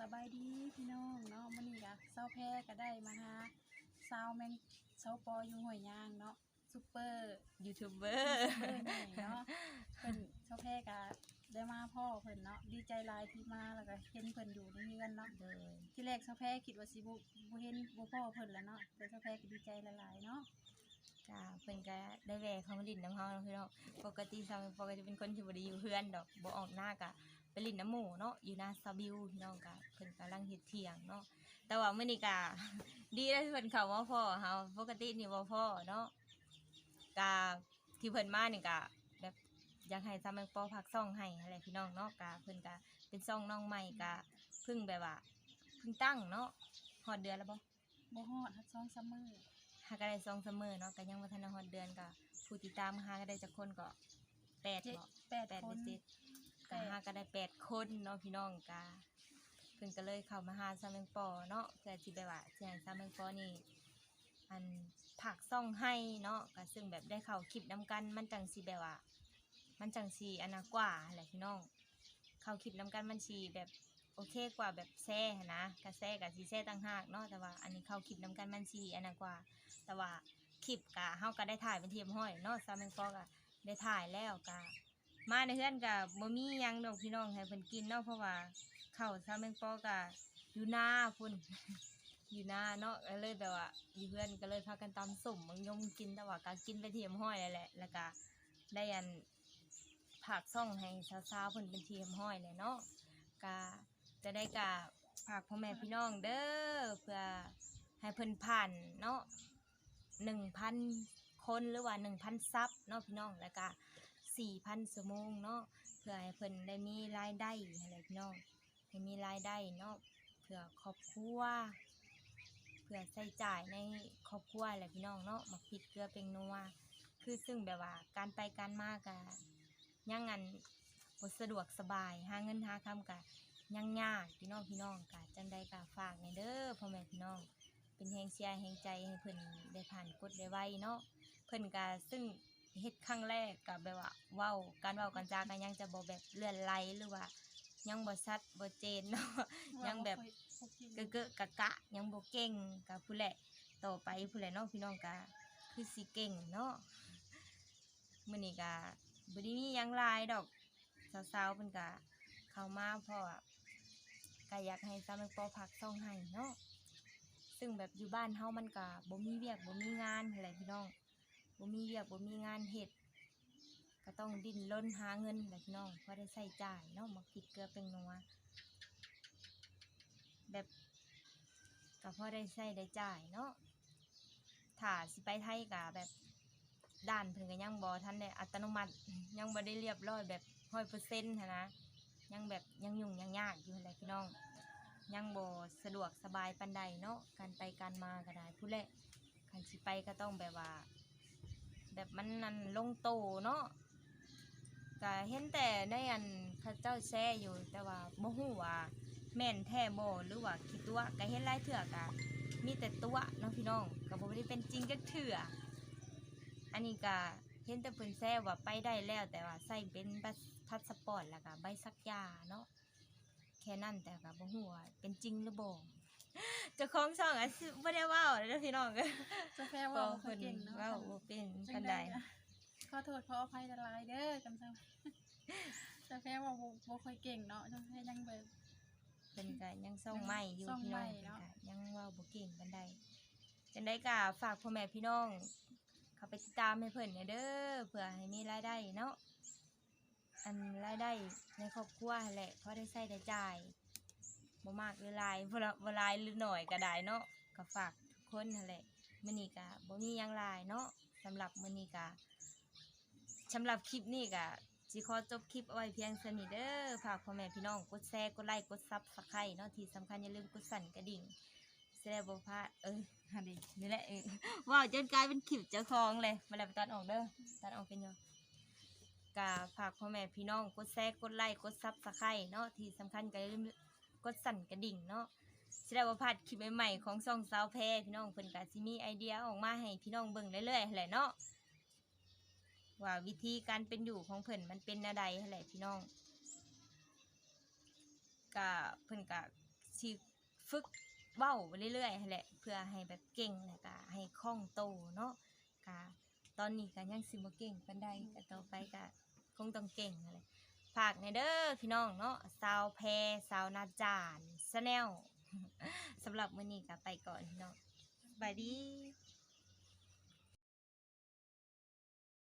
สบายดีพี่น้องเนาะมื้อนี้ก็เซาแพ้ก็ได้มาหาสาวแมงเซาปออยู่ห้วยยางเนาะซุปเปอร์ยูทูบเบอร์เพิ่นใหญ่เนาะเพิ่นเซาแพ้ก็ได้มาพ่อเพิ่นเนาะดีใจหลายที่มาแล้วก็เห็นเพิ่นอยู่ในเรือนเนาะโดยที่แรกเซาแพ้คิดว่าสิบ่บ่เห็นบ่พ่อเพิ่นแล้วเนาะแต่เซาแพ้ก็ดีใจหลายๆเนาะจ้าเพิ่นก็ได้แวะเข้ามาลินน้ำเฮาเนาะพี่น้องปกติซาปกติเป็นคนที่บ่ได้อยู่เฮือนดอกบ่ออกหน้ากะ ไปลินน้ำหมู่เนาะอยู่หน้าซาบิวพี่น้องก็เพิ่นกำลังเฮ็ดเที่ยงเนาะแต่ว่ามื้อนี้ก็ดีแล้วที่เพิ่นเข้ามาพ่อเฮาปกตินี่บ่พ่อเนาะก็ที่เพิ่นมานี่ก็แบบอยากให้ซาแมงปอพักซ่องให้อะไรพี่น้องเนาะก็เพิ่นก็เป็นซ่องน้องใหม่ก็เพิ่งแบบว่าเพิ่งตั้งเนาะฮอดเดือนแล้วบ่บ่ฮอดฮัดซองซัมเมอร์หาก็ได้สองเสมอเนาะก็ยังวัฒนฮอดเดือนก็ผู้ติดตามหาก็ได้จากคนก็แปดเจ็ดเนาะแปดแปดคหรืนอเจ็ดแป ก็ดหาก็ได้แปดคนเนาะพี่น้องกาเพิ่นก็เลยเข้ามาหาซาเมงปอเนาะเพื่อที่แบบว่าสิให้ซาเมงปอนี่อันผักซ่องให้เนาะก็ซึ่งแบบได้เข้าคลิปนํกันมันจังสิแบบว่า มันจังสิอันนากว่าแหละพี่น้อง เข้าคลิปนํกันมันสิแบบโอเคกว่าแบบแซ่นะกะแซ่กับสิแซ่ต่างหากเนาะแต่ว่าอันนี้เข้าคลิปนํกันมันสิอันนักว่า แต่ว่าคลิปกะเฮาก็ได้ถ่ายเป็นเทียมห้อยเนาะซาแมงปอกะได้ถ่ายแล้วกะ มาในเฮือนกะบ่มีหยังดอกพี่น้องให้เพิ่นกินเนาะเพราะว่าเข้าวซาแมงปอกะอยู่หน้าพุ่น อยู่หน้าเนาะก็เลยแบบว่าอยู่เพื่อนก็เลยพากันตำสุ่มมันยมกินแต่ว่าก็กินไปเทียมห้อยนั่นแหละแล้วก็ได้อันผักซ่องให้สาวๆเพิ่นเป็นเทียมห้อยเลยเนาะก็จะได้กะฝากพ่อแม่พี่น้องเด้อเพื่อให้เพิ่นผ่านเนาะหนึ่งพันคนหรือว่าหนึ่งพันซับเนาะพี่น้องแล้วก็ สี่พันชั่วโมงเนาะเพื่อให้เพิ่นได้มีรายได้อะไรพี่น้องให้มีรายได้เนาะเพื่อครอบครัวเพื่อใช้จ่ายในครอบครัวอะไรพี่น้องเนาะมาผิดเกลือเป็นนัวคือซึ่งแบบว่าการไปการมากะยังงันบสะดวกสบายหาเงินหาคำกะยังยากพี่น้องพี่น้องกะจังใดกะฝากในเด้อพ่อแม่พี่น้อง เป็นแหงเชียร์แหงใจให้เพิ่นได้ผ่านกฎได้ไวเนาะเพิ่นก็ซึ่ง เฮ็ดครั้งแรกก็แบบว่าเว้าการเว้ากันจาก็ยังจะบ่แบบเลื่อนไหลหรือว่า ยังบ่ชัดบ่เจนเนาะยังแบบเกอะเกอะกะกะยังบ่เก่งก็ผู้แหละต่อไปผู้แหละเนาะพี่น้องก็คือสิเก่งเนาะมื้อนี้ก็บ่ได้มีหยังหลายดอกสาวๆเพิ่นก็เข้ามาเพราะว่าก็อยากให้สามัญปอพักซ่องให้เนาะซึ่งแบบอยู่บ้านเฮามันก็บ่มีเวียกบ่มีงานอะไรพี่น้อง บ่มีเวียกบ่มีงานเฮ็ดก็ต้องดิ้นรนหาเงินแหละพี่น้องพอได้ใช้จ่ายเนาะมาผิดเกลือเป็นนัวแบบก็พอได้ใช้ได้จ่ายเนาะถ้าสิไปไทยก็แบบด้านเพิ่นก็ยังบ่ทันได้อัตโนมัติยังบ่ได้เรียบร้อยแบบ100%หั้นนะยังแบบยังยุ่งยังยากอยู่หั่นแหละพี่น้อง ยังบ่สะดวกสบายปันใดเนาะการไปการมาก็ได้ผู้แหละคันสิไปก็ต้องแบบว่า แบบมันนั่นลงโตเนาะก็เห็นแต่ในอันเขาเจ้าแช่อยู่แต่ว่าบ่ฮู้ว่าแม่นแท้บ่หรือว่าคิดตัวก็เห็นหลายเถื่อก็มีแต่ตัวเนาะพี่น้องก็บ่ได้เป็นจริงจักเถื่ออันนี้ก็เห็นแต่เพิ่นแซ่ว่าไปได้แล้วแต่ว่าใส่เป็นบัตรพาสปอร์ตแล้วก็ใบสักยาเนาะแค่นั้นแต่กับบ่ฮู้ว่าเป็นจริงหรือบ่ เจ้าของช่องอะสิบ่ได้เว้าเด้อพี่น้องก็เจะแพ้ว่าบ่ค่อยเก่งเนาะเว้าบ่เป็นจัปานงใดได้อะขอโทษขออภัยหลายๆเด้อกันซะเจะแพ้ว่าบ่บ่ค่อยเก่งเนาะเจะแพ้ยังแบบเพิ่นก็ยังส่องใหม่อยู่ส่องพี่ใหน้ม่องเพิ่นเนาะ ก็ยังเว้าบ่เก่งปานใดจังได๋ก็ฝากพ่อแม่พี่น้อง เข้าไปติดตามให้เพิ่นหน่อยเด้อเพื่อให้มีรายได้เนาะอันรายได้ในครอบครัวนั่นแหละพอได้ใช้ได้จ่าย บ่มากหรือหลายบ่ละบ่หลายหรือน้อยก็ได้เนาะก็ฝากทุกคนนั่นแหละมื้อนี้ก็บ่มีหยังหลายเนาะสำหรับมื้อนี้ก็สำหรับคลิปนี้ก็สิขอจบคลิปเอาไว้เพียงเท่านี้เด้อฝากพ่อแม่พี่น้องกดแชร์กดไลค์กด Subscribe เนาะที่สำคัญอย่าลืมกดสั่นกระดิ่งจะได้บ่พลาดเออหันดินี่แหละเออว้าวจนกลายเป็นคลิปเจ้าของเลยมาแล้วไปตัดออกเด้อตัดออกเป็นยู่ก็ฝากพ่อแม่พี่น้องกดแชร์กดไลค์กด Subscribe เนาะที่สำคัญก็อย่าลืม กดสั่นกระดิ่งเนาะสิได้บ่พลาดคลิปใหม่ๆของซ่องสาวแพรพี่น้องเพิ่นก็สิมีไอเดียออกมาให้พี่น้องเบิ่งเรื่อยๆแหละเนาะว่าวิธีการเป็นอยู่ของเพิ่นมันเป็นแนวใดแหละพี่น้องก็เพิ่นก็สสิฝึกเว้าไปเรื่อยๆแหละเพื่อให้แบบเก่งแล้วก็ให้คล่องโตเนาะก็ตอนนี้ก็ยังสิบ่เก่งปานใดก็ต่อไปก็คงต้องเก่งนั่นแหละ ฝากในเด้อพี่น้องเนาะสาวแพรสาวนาจานสแนลสำหรับมื้อนี้ก็ไปก่อนพี่น้องบายดี